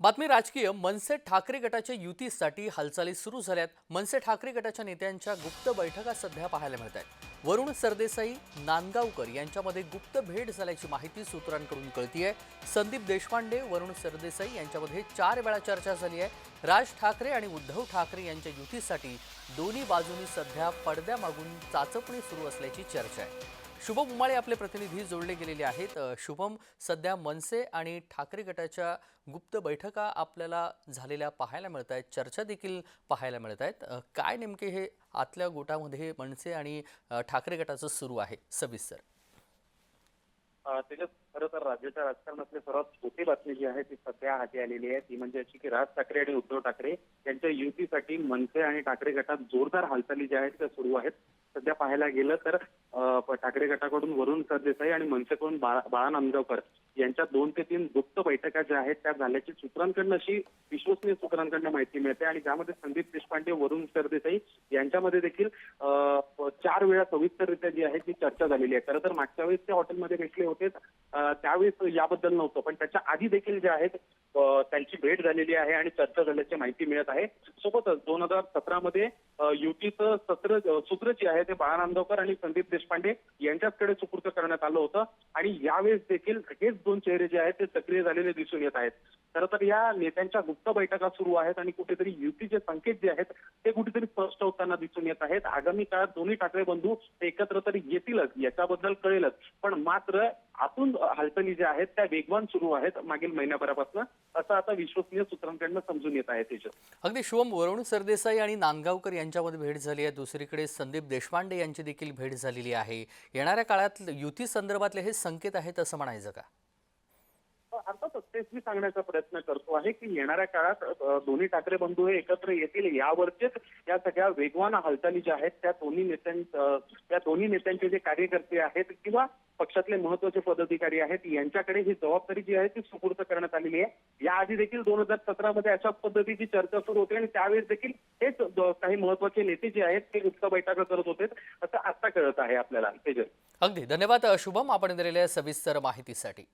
बातमी राजकीय मनसे ठाकरे गटाच्या युतीसाठी हालचाली सुरू झाल्यात. मनसे ठाकरे गटाच्या नेत्यांच्या गुप्त बैठका सध्या पाहायला मिळत आहेत वरुण सरदेसाई नांदगावकर यांच्यामध्ये गुप्त भेट झाल्याची माहिती सूत्रांकडून कळतीये. संदीप देशपांडे वरुण सरदेसाई यांच्यामध्ये चार वेळा चर्चा झाली आहे. राज ठाकरे आणि उद्धव ठाकरे यांच्या युतीसाठी दोन्ही बाजूंनी सध्या पडद्यामागून चाचपणी सुरू असल्याची चर्चा आहे. शुभम उमाळे आपले प्रतिनिधी जोडले गेलेले आहेत. शुभम सध्या मनसे आणि ठाकरे गटाच्या गुप्त बैठका आपल्याला झालेल्या पाहायला मिळत आहेत. चर्चा देखील पाहायला मिळत आहेत. काय नेमके हे आतल्या गोटामध्ये मनसे आणि ठाकरे गटाचं सुरू आहे सविस्तर. तेजस खरं तर राज्याच्या राजकारणातली सर्वात छोटी बातमी जी आहे ती सध्या हाती आलेली आहे. ती म्हणजे अशी की राज ठाकरे आणि उद्धव ठाकरे यांच्या युतीसाठी मनसे आणि ठाकरे गटात जोरदार हालचाली ज्या आहेत त्या सुरू आहेत. सध्या पाहायला गेलं तर ठाकरे गटाकडून वरुण सरदेसाई आणि मनसेकडून बाळा बाळा नांदगावकर यांच्या दोन ते तीन गुप्त बैठका ज्या आहेत त्या झाल्याची सूत्रांकडनं अशी विश्वसनीय सूत्रांकडनं माहिती मिळते. आणि त्यामध्ये संदीप देशपांडे वरुण सरदेसाई यांच्यामध्ये देखील चार वेळा सविस्तररित्या जी आहे ती चर्चा झालेली आहे. खरं तर मागच्या वेळेस ते हॉटेलमध्ये भेटले होते. त्यावेळेस याबद्दल नव्हतं. पण त्याच्या आधी देखील जे आहेत त्यांची भेट झालेली आहे आणि चर्चा झाल्याची माहिती मिळत आहे. सोबतच दोन हजार सतरामध्ये युतीचं सत्र सूत्र जे आहे ते बाळा नांदगावकर आणि संदीप देशपांडे यांच्याचकडे सुपूर्द करण्यात आलं होतं. आणि यावेळेस देखील हेच दोन चेहरे जे आहेत ते सक्रिय झालेले दिसून येत आहेत. खरं तर या नेत्यांच्या गुप्त बैठका सुरू आहेत आणि कुठेतरी युतीचे संकेत जे आहेत ते कुठेतरी स्पष्ट होताना दिसून येत आहेत. आगामी काळात दोन्ही ठाकरे बंधू एकत्र तरी येतीलच याच्याबद्दल कळेलच. पण मात्र आतून हालचाली ज्या आहेत त्या वेगवान सुरू आहेत मागील महिन्याभरापासून. असं आता विश्वसनीय सूत्रांकडनं समजून येत आहे त्याच्यात अगदी शुभम वरुण सरदेसाई आणि नांदगावकर यांच्यामध्ये भेट झाली आहे. दुसरीकडे संदीप देशपांडे यांची देखील भेट झालेली आहे. येणाऱ्या काळात युती संदर्भातले हे संकेत आहेत असं म्हणायचं का? अर्थातच तेच मी सांगण्याचा प्रयत्न करतो आहे की येणाऱ्या काळात दोन्ही ठाकरे बंधू हे एकत्र येतील. यावरचेच या सगळ्या वेगवान हालचाली ज्या आहेत त्या दोन्ही नेत्यां त्या दोन्ही नेत्यांचे जे कार्यकर्ते आहेत किंवा पक्षातले महत्त्वाचे पदाधिकारी आहेत यांच्याकडे ही जबाबदारी जी आहे ती सुपूर्द करण्यात आलेली आहे. याआधी देखील दोन हजार सतरामध्ये अशाच पद्धतीची चर्चा सुरू होती आणि त्यावेळेस देखील हेच काही महत्त्वाचे नेते जे आहेत ते गुप्त बैठका करत होते असं आता कळत आहे आपल्याला. तेजस अगदी. धन्यवाद शुभम आपण दिलेल्या सविस्तर माहितीसाठी.